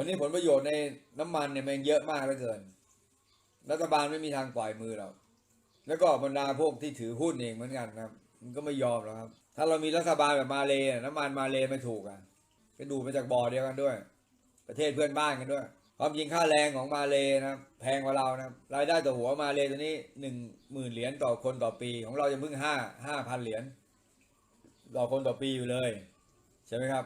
วันนี้ผลประโยชน์ในน้ำมันเนี่ยมันเยอะมากเหลือเกิน รัฐบาลไม่มีทางปล่อยมือเราแล้วก็บรรดาพวกที่ถือหุ้นเองเหมือนกันครับ มันก็ไม่ยอมหรอกครับ ถ้าเรามีรัฐบาลแบบมาเลย์น้ำมันมาเลย์ไม่ถูกอะก็ดูดมาจากบ่อเดียวกันด้วย ประเทศเพื่อนบ้านกันด้วยความจริงค่าแรงของมาเลย์นะแพงกว่าเรานะรายได้ต่อหัวมาเลย์ตัวนี้หนึ่งหมื่นเหรียญต่อคนต่อปี ของเราจะเพิ่งห้าห้าพันเหรียญต่อคนต่อปีอยู่เลย ใช่ไหมครับ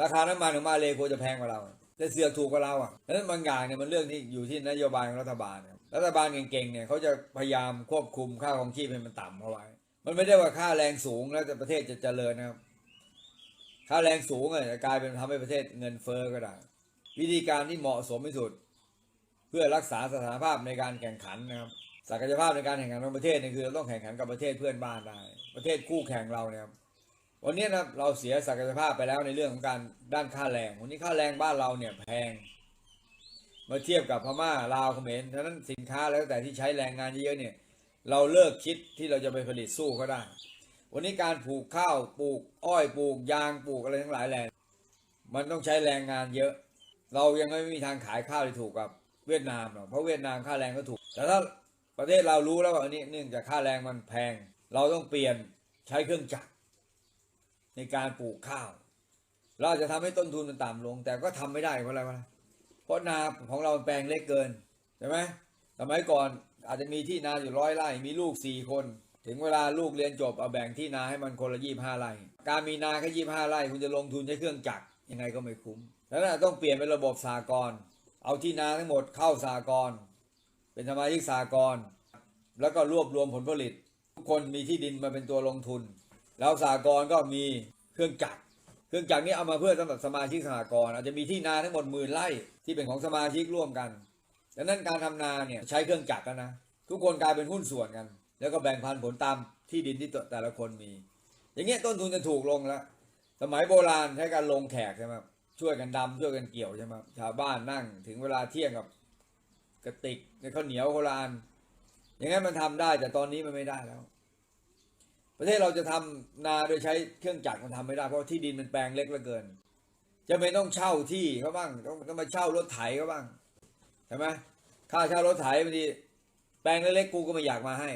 ราคาน้ำมันของมาเลย์ควรจะแพงกว่าเรา แต่เสือกถูกกว่าเราอะดังนั้นบางอย่างเนี่ยมันเรื่องที่อยู่ที่นโยบายของรัฐบาลรับรัฐบาลเก่งๆเนี่ยเขาจะพยายามควบคุมค่าของชีพให้มันต่ำเอาไว้ มันไม่ได้ว่าค่าแรงสูงแล้วประเทศจะเจริญนะครับ ค่าแรงสูงอะจะกลายเป็นทำให้ประเทศเงินเฟ้อก็ได้วิธีการที่เหมาะสมที่สุด เพื่อรักษาสถานภาพในการแข่งขันนะครับศักยภาพในการแข่งขันของประเทศเนี่ยคือเราต้องแข่งขันกับประเทศเพื่อนบ้านได้ ประเทศคู่แข่งเราเนี่ยครับ วันนี้นะเราเสียศักยภาพไปแล้วในเรื่องของการด้านค่าแรงวันนี้ค่าแรงบ้านเราเนี่ยแพงเมื่อเทียบกับพม่าลาวเขมรฉะนั้นสินค้าแล้วแต่ที่ใช้แรงงานเยอะเนี่ยเราเลิกคิดที่เราจะไปผลิตสู้เขาได้ วันนี้การปลูกข้าวปลูก อ้อยปลูกยางปลูกอะไรทั้งหลายแหล่มันต้องใช้แรงงานเยอะ เรายังไม่มีทางขายข้าวที่ถูกกับเวียดนามหรอกเพราะเวียดนามค่าแรงก็ถูก แต่ถ้าประเทศเรารู้แล้วว่าอันนี้เนื่องจากค่าแรงมันแพง เราต้องเปลี่ยนใช้เครื่องจักร ในการปลูกข้าว เราอาจจะทำให้ต้นทุนมันต่ำลง แต่ก็ทำไม่ได้เพราะอะไรวะเพราะนาของเราแปลงเล็กเกินใช่ไหมสมัยก่อนอาจจะมีที่นาอยู่ร้อยไร่มีลูกสี่คน ถึงเวลาลูกเรียนจบเอาแบ่งที่นาให้มันคนละยี่ห้าไร่ การมีนาแค่ยี่ห้าไร่ คุณจะลงทุนใช้เครื่องจักรยังไงก็ไม่คุ้มแล้วนะต้องเปลี่ยนเป็นระบบสากลเอาที่นาทั้งหมดเข้าสากลเป็นสมาชิกสากลแล้วก็รวบรวมผลผลิต ทุกคนมีที่ดินมาเป็นตัวลงทุน แล้วสากลก็มีเครื่องจักร เครื่องจักรนี้เอามาเพื่อสำหรับสมาชิกสหกรณ์อาจจะมีที่นาทั้งหมดหมื่นไร่ที่เป็นของสมาชิกร่วมกันดังนั้นการทำนาเนี่ยใช้เครื่องจักรกันนะ ทุกคนกลายเป็นหุ้นส่วนกัน แล้วก็แบ่งพันผลตามที่ดินที่แต่ละคนมี อย่างเงี้ยต้นทุนจะถูกลงแล้วสมัยโบราณใช้การลงแขกใช่ไหมช่วยกันดำช่วยกันเกี่ยวใช่ไหมชาวบ้านนั่งถึงเวลาเที่ยงกับกระติกในข้าวเหนียวโบราณอย่างนั้นมันทำได้แต่ตอนนี้มันไม่ได้แล้ว ประเทศเราจะทำนาโดยใช้เครื่องจักรมันทำไม่ได้เพราะที่ดินมันแปลงเล็กเหลือเกิน จะไม่ต้องเช่าที่เขาบ้างต้องต้องมาเช่ารถไถเขาบ้างใช่ไหมค่าเช่ารถไถบางทีแปลงเล็กๆกูก็ไม่อยากมาให้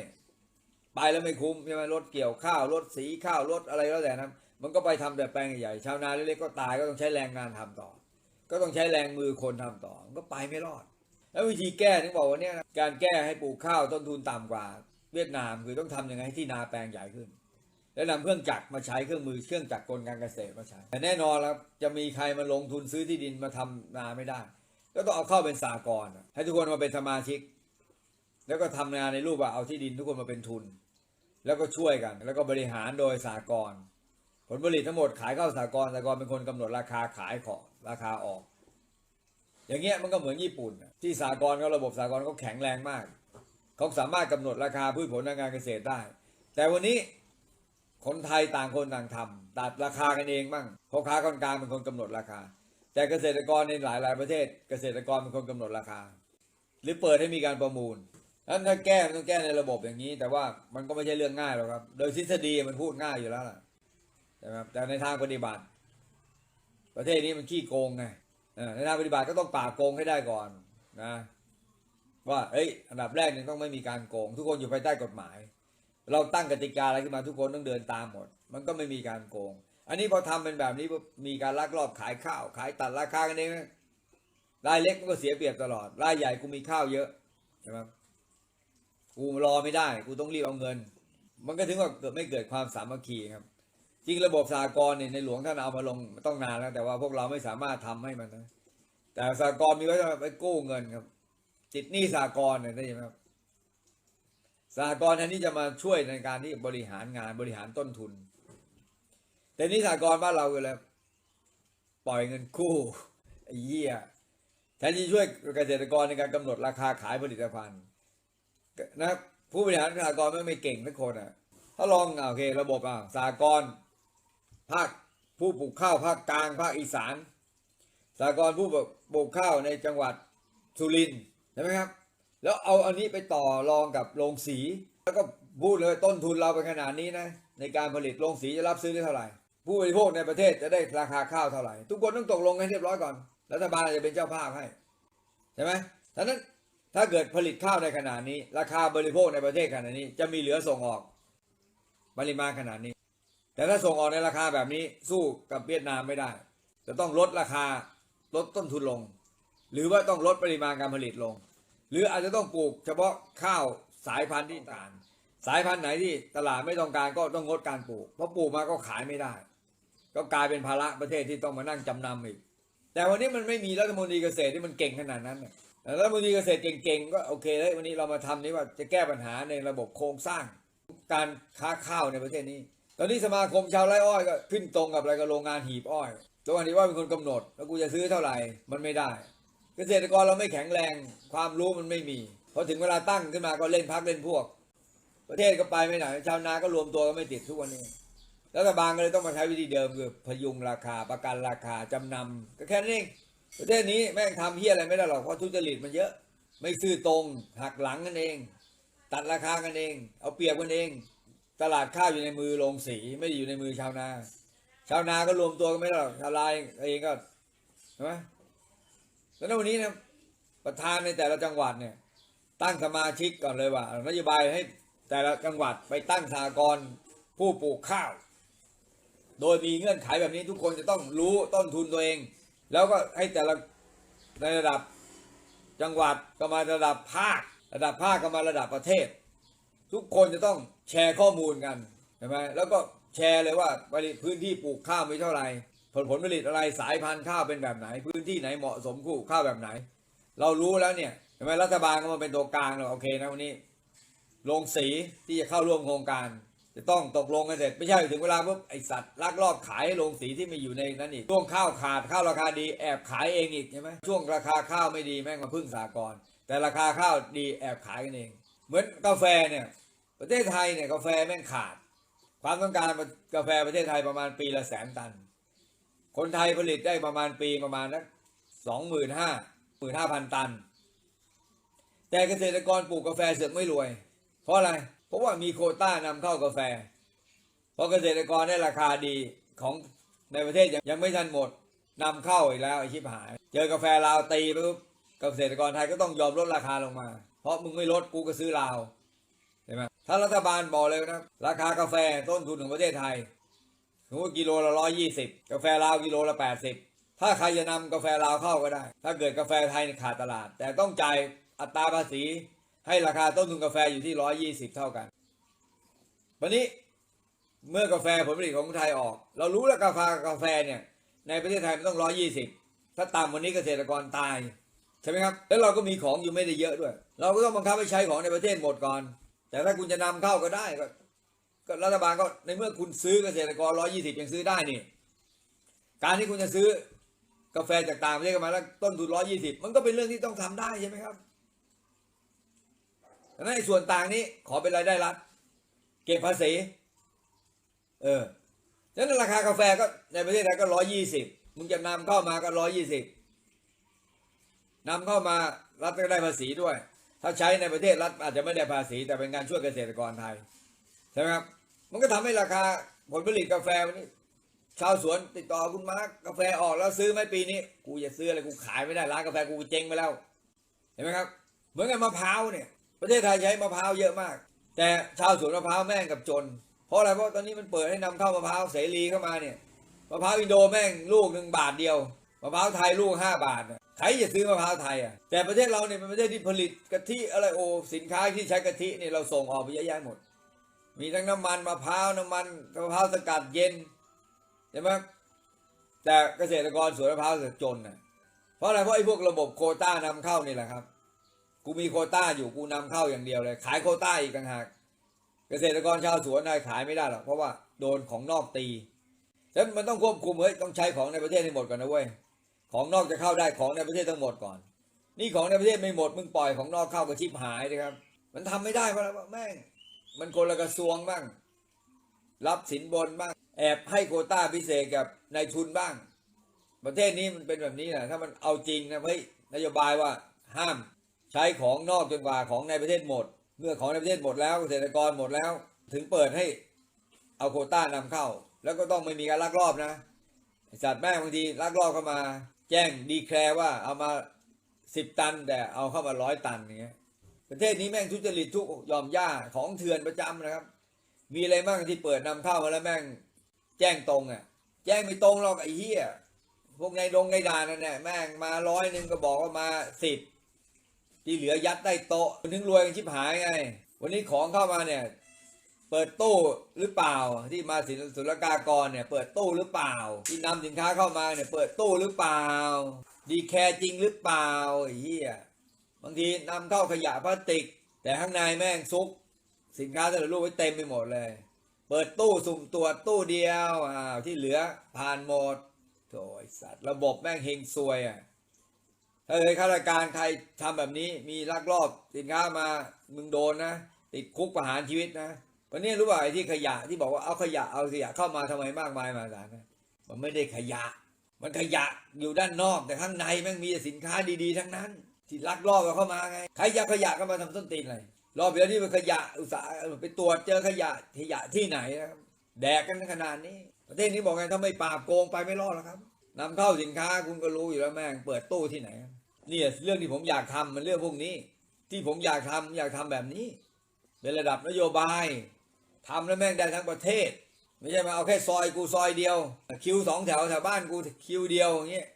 ไปแล้วไม่คุ้มใช่ไหมรถเกี่ยวข้าวรถสีข้าวรถอะไรแล้วแต่นะมันก็ไปทำแต่แปลงใหญ่ชาวนาเล็กๆก็ตายก็ต้องใช้แรงงานทำต่อ ก็ต้องใช้แรงมือคนทำต่อมันก็ไปไม่รอด แล้ววิธีแก้ถึงบอกว่าเนี่ยการแก้ให้ปลูกข้าวต้นทุนต่ำกว่า เวียดนามคือต้องทำยังไงให้ที่นาแปลงใหญ่ขึ้น แล้วนำเครื่องจักรมาใช้เครื่องมือเครื่องจักรกลการเกษตรมาใช้แต่แน่นอนแล้วจะมีใครมาลงทุนซื้อที่ดินมาทำนาไม่ได้ ก็ต้องเอาเข้าเป็นสากลให้ทุกคนมาเป็นสมาชิก แล้วก็ทำงานในรูปว่าเอาที่ดินทุกคนมาเป็นทุน แล้วก็ช่วยกัน แล้วก็บริหารโดยสากลผลผลิตทั้งหมดขายเข้าสากลสากลเป็นคนกำหนดราคาขายขอราคาออก อย่างเงี้ยมันก็เหมือนญี่ปุ่น ที่สากลเขาระบบสากลเขาแข็งแรงมาก เขาสามารถกำหนดราคาพืชผลทางการเกษตรได้ แต่วันนี้คนไทยต่างคนต่างทำตัดราคากันเองบ้างพ่อค้าคนกลางเป็นคนกำหนดราคา แต่เกษตรกรในหลายหลายประเทศ เกษตรกรเป็นคนกำหนดราคา หรือเปิดให้มีการประมูลนั้นถ้าแก้มันต้องแก้ในระบบอย่างนี้ แต่ว่ามันก็ไม่ใช่เรื่องง่ายหรอกครับ โดยทฤษฎีมันพูดง่ายอยู่แล้วล่ะใช่ไหมครับแต่ในทางปฏิบัติ ประเทศนี้มันขี้โกงไงในทางปฏิบัติก็ต้องปราบโกงให้ได้ก่อนนะ ว่าเอ้ยอันดับแรกเนี่ยต้องไม่มีการโกง ทุกคนอยู่ภายใต้กฎหมาย เราตั้งกติกาอะไรขึ้นมาทุกคนต้องเดินตามหมด มันก็ไม่มีการโกง อันนี้พอทำเป็นแบบนี้มีการลักลอบขายข้าว ขายตัดราคากันเองรายเล็กมันก็เสียเปรียบตลอดรายใหญ่กูมีข้าวเยอะใช่ไหมกูรอไม่ได้ กูต้องรีบเอาเงิน มันก็ถึงว่าเกิดไม่เกิดความสามัคคีครับ จริงระบบสากลเนี่ยในหลวงท่านเอามาลงต้องนานแล้ว แต่ว่าพวกเราไม่สามารถทำให้มันนะแต่สากลมีไว้สำหรับไปกู้เงินครับ ติดหนี้สากลเนี่ยได้ไหมครับสหกรอันนี้จะมาช่วยในการที่บริหารงานบริหารต้นทุน แต่นี่สหกรบ้านเราคืออะไรปล่อยเงินกู้ไอ้เหี้ยแทนที่ช่วยเกษตรกรในการกำหนดราคาขายผลิตภัณฑ์นะผู้บริหารสหกรไม่ไม่เก่งทุกคนอะ ถ้าลองอะโอเค ระบบอะสหกรภาคผู้ปลูกข้าวภาคกลางภาคอีสานสหกรผู้ปลูกข้าวในจังหวัดสุรินทร์ ใช่ไหมครับ แล้วเอาอันนี้ไปต่อรองกับโรงสี แล้วก็พูดเลยต้นทุนเราเป็นขนาดนี้นะในการผลิตโรงสีจะรับซื้อได้เท่าไหร่ ผู้บริโภคในประเทศจะได้ราคาข้าวเท่าไหร่ ทุกคนต้องตกลงกันเรียบร้อยก่อนรัฐบาลจะเป็นเจ้าภาพให้ใช่ไหมดังนั้นถ้าเกิดผลิตข้าวในขนาดนี้ ราคาบริโภคในประเทศขนาดนี้ จะมีเหลือส่งออกปริมาณขนาดนี้ แต่ถ้าส่งออกในราคาแบบนี้สู้กับเวียดนามไม่ได้ จะต้องลดราคาลดต้นทุนลง หรือว่าต้องลดปริมาณการผลิตลง หรืออาจจะต้องปลูกเฉพาะข้าวสายพันธุ์ที่ต่าง สายพันธุ์ไหนที่ตลาดไม่ต้องการก็ต้องงดการปลูก เพราะปลูกมาก็ขายไม่ได้ ก็กลายเป็นภาระประเทศที่ต้องมานั่งจำนำอีก แต่วันนี้มันไม่มีรัฐมนตรีเกษตรที่มันเก่งขนาดนั้นรัฐมนตรีเกษตรเก่งๆก็โอเคเลยวันนี้เรามาทำนี้ว่าจะแก้ปัญหาในระบบโครงสร้าง การค้าข้าวในประเทศนี้ ตอนนี้สมาคมชาวไร่อ้อยก็ขึ้นตรงกับอะไรกับโรงงานหีบอ้อยตัวนี้ว่าเป็นคนกำหนด แล้วกูจะซื้อเท่าไหร่มันไม่ได้ เกษตรกรเราไม่แข็งแรง ความรู้มันไม่มีพอถึงเวลาตั้งขึ้นมาก็เล่นพักเล่นพวก ประเทศก็ไปไม่ไหนชาวนาก็รวมตัวกันไม่ติดทุกวันนี้รัฐบาลก็เลยต้องมาใช้วิธีเดิมคือพยุงราคาประกันราคาจำนำก็แค่นั้นเองประเทศนี้แม่งทำเฮียอะไรไม่ได้หรอกเพราะทุจริตมันเยอะ ไม่ซื่อตรงหักหลังกันเอง ตัดราคากันเอง เอาเปรียบกันเอง ตลาดข้าวอยู่ในมือโรงสีไม่ได้อยู่ในมือชาวนา ชาวนาก็รวมตัวกันไม่ได้หรอกชาวไร่เองก็ใช่ไหม แล้ววันนี้นะประธานในแต่ละจังหวัดเนี่ย ตั้งสมาชิกก่อนเลยว่านโยบายให้แต่ละจังหวัดไปตั้งสหกรผู้ปลูกข้าว โดยมีเงื่อนไขแบบนี้ทุกคนจะต้องรู้ต้นทุนตัวเอง แล้วก็ให้แต่ละในระดับจังหวัดก็มาระดับภาค ระดับภาคก็มาระดับประเทศ ทุกคนจะต้องแชร์ข้อมูลกันใช่ไหมแล้วก็แชร์เลยว่าผลิพื้นที่ปลูกข้าวมีเท่าไหร่ ผลผลผลิตอะไรสายพันธุ์ข้าวเป็นแบบไหน พื้นที่ไหนเหมาะสมคู่ข้าวแบบไหน เรารู้แล้วเนี่ยใช่ไหมรัฐบาลก็มาเป็นตัวกลางเราโอเคนะวันนี้โรงสีที่จะเข้าร่วมโครงการ จะต้องตกลงกันเสร็จไม่ใช่ถึงเวลาปุ๊บไอสัตว์ลักลอบขายให้โรงสีที่ไม่อยู่ในนั้นอีกช่วงข้าวขาดข้าวราคาดีแอบขายเองอีกใช่ไหมช่วงราคาข้าวไม่ดีแม่งมาพึ่งสากลแต่ราคาข้าวดีแอบขายกันเอง เหมือนกาแฟเนี่ยประเทศไทยเนี่ยกาแฟแม่งขาด ความต้องการกาแฟประเทศไทยประมาณปีละแสนตัน คนไทยผลิตได้ประมาณปีประมาณนักสองหมื่นห้าหมื่นห้าพันตัน แต่เกษตรกรปลูกกาแฟเสือกไม่รวย เพราะอะไร เพราะว่ามีโคต้านำเข้ากาแฟ เพราะเกษตรกรได้ราคาดีของในประเทศยังไม่ทันหมดนำเข้าอีกแล้วไอชิบหาย เจอกาแฟลาวตีปุ๊บเกษตรกรไทยก็ต้องยอมลดราคาลงมา เพราะมึงไม่ลดกูก็ซื้อลาวเห็นไหมถ้ารัฐบาลบอกเลยนะราคากาแฟต้นทุนของประเทศไทย สมมติกิโลละร้อยยี่สิบกาแฟลาวกิโลละแปดสิบถ้าใครจะนำกาแฟลาวเข้าก็ได้ ถ้าเกิดกาแฟไทยขาดตลาด แต่ต้องจ่ายอัตราภาษี ให้ราคาต้นทุนกาแฟอยู่ที่ร้อยยี่สิบเท่ากันวันนี้เมื่อกาแฟผลผลิตของไทยออก เรารู้แล้วกาแฟกาแฟเนี่ยในประเทศไทยมันต้องร้อยี่สิบถ้าต่ำวันนี้เกษตรกรตายใช่ไหมครับแล้วเราก็มีของอยู่ไม่ได้เยอะด้วย เราก็ต้องบังคับให้ใช้ของในประเทศหมดก่อน แต่ถ้าคุณจะนำเข้าก็ได้ก็ ก็รัฐบาลก็ในเมื่อคุณซื้อเกษตรกรร้อยี่สิบยังซื้อได้นี่ การที่คุณจะซื้อกาแฟจากต่างประเทศมาแล้วต้นทุนร้อยี่สิบมันก็เป็นเรื่องที่ต้องทำได้ใช่ไหมครับดังนั้นส่วนต่างนี้ขอเป็นรายได้รัฐเก็บภาษี เออฉะนั้นราคากาแฟก็ในประเทศไทยก็ร้อยี่สิบมึงจะนำเข้ามาก็ร้อยี่สิบนำเข้ามารัฐก็ได้ภาษีด้วย ถ้าใช้ในประเทศรัฐอาจจะไม่ได้ภาษี แต่เป็นการช่วยเกษตรกรไทยใช่ไหมครับ มันก็ทำให้ราคาผลผลิตกาแฟวันนี้ชาวสวนติดต่อคุณมาร์กกาแฟออกแล้วซื้อไหมปีนี้ กูจะซื้ออะไรกูขายไม่ได้ร้านกาแฟกูเจ๊งไปแล้ว เห็นไหมครับ เหมือนกับมะพร้าวเนี่ย ประเทศไทยใช้มะพร้าวเยอะมาก แต่ชาวสวนมะพร้าวแม่งกับจน เพราะอะไรเพราะตอนนี้มันเปิดให้นำเข้ามะพร้าวเสรีเข้ามาเนี่ยมะพร้าวอินโดแม่งลูกหนึ่งบาทเดียวมะพร้าวไทยลูกห้าบาทใครจะซื้อมะพร้าวไทยอะแต่ประเทศเราเนี่ยเป็นประเทศที่ผลิตกะทิอะไรโอสินค้าที่ใช้กะทิเนี่ยเราส่งออกไปเยอะแยะหมด มีทั้งน้ำมันมะพร้าวน้ำมันมะพร้าวสกัดเย็นใช่ไหมแต่เกษตรกรสวนมะพร้าวเสือกจนน่ะเพราะอะไรเพราะไอ้พวกระบบโคต้านำเข้านี่แหละครับ กูมีโคต้าอยู่กูนำเข้าอย่างเดียวเลย ขายโคต้าอีกต่างหาก เกษตรกรชาวสวนนายขายไม่ได้หรอกเพราะว่าโดนของนอกตีฉะนั้นมันต้องควบคุมเฮ้ยต้องใช้ของในประเทศให้หมดก่อนนะเว้ยของนอกจะเข้าได้ของในประเทศต้องหมดก่อน นี่ของในประเทศไม่หมดมึงปล่อยของนอกเข้าก็ชิบหายนะครับ มันทำไม่ได้เพราะอะไรวะแม่ง มันคนละกระทรวงบ้าง รับสินบนบ้าง แอบให้โคต้าพิเศษกับนายทุนบ้าง ประเทศนี้มันเป็นแบบนี้นะถ้ามันเอาจริงนะเฮ้ยนโยบายว่าห้ามใช้ของนอกจนกว่าของในประเทศหมด เมื่อของในประเทศหมดแล้วเกษตรกรหมดแล้ว ถึงเปิดให้เอาโคต้านำเข้า แล้วก็ต้องไม่มีการลักลอบนะสัตว์แม่บางทีลักลอบเข้ามา แจจ้งดีแคลร์ว่าเอามาสิบตันแต่เอาเข้ามาร้อยตันอย่างเงี้ย ประเทศนี้แม่งทุจริตทุกยอมย่าของเถื่อนประจำนะครับ มีอะไรบ้างที่เปิดนำเข้ามาแล้วแม่งแจ้งตรงอะ แจ้งไม่ตรงหรอกไอ้เหี้ยพวกนายดงนายดานนั่นแหละแม่งมาร้อยหนึ่งก็บอกว่ามาสิบที่เหลือยัดได้โต๊ะถึงรวยกันชิบหายไง วันนี้ของเข้ามาเนี่ย เปิดตู้หรือเปล่าที่มาสินศุลกากรเนี่ย เปิดตู้หรือเปล่า ที่นำสินค้าเข้ามาเนี่ย เปิดตู้หรือเปล่า ดีแคร์จริงหรือเปล่าไอ้เหี้ย บางทีนำเข้าขยะพลาสติก แต่ข้างในแม่งซุก สินค้าแต่ละรูปไว้เต็มไปหมดเลย เปิดตู้สุ่มตรวจตู้เดียวอ้าวที่เหลือผ่านหมดโถ่ไอ้สัตว์ระบบแม่งเฮงซวยอะถ้าเคยข้าราชการใครทำแบบนี้มีลักลอบสินค้ามามึงโดนนะติดคุกประหารชีวิตนะวันนี้รู้ป่ะไอ้ที่ขยะที่บอกว่าเอาขยะเอาขยะเข้ามาทำไมมากมายมหาศาลนะมันไม่ได้ขยะ มันขยะอยู่ด้านนอกแต่ข้างในแม่งมีแต่สินค้าดีๆ ทั้งนั้น ที่ลักลอบเอาเข้ามาไงใครอยากขยะก็มาทำต้นตีนอะไรรอบเดียวนี่มันขยะอุตสาห์ไปตรวจเจอขยะขยะที่ไหนนะครับแดกกันขนาดนี้ ประเทศนี้บอกไงถ้าไม่ปราบโกงไปไม่รอดหรอกครับนำเข้าสินค้าคุณก็รู้อยู่แล้วแม่งเปิดตู้ที่ไหนเนี่ยเรื่องที่ผมอยากทำมันเรื่องพวกนี้ ที่ผมอยากทำอยากทำแบบนี้เป็นระดับนโยบายทำแล้วแม่งได้ทั้งประเทศ ไม่ใช่มาเอาแค่ซอยกูซอยเดียว คิวสองแถวแถวบ้านกูคิวเดียวอย่างเงี้ย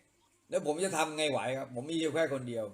แล้วผมจะทำไงไหวครับ ผมมีอยู่แค่คนเดียว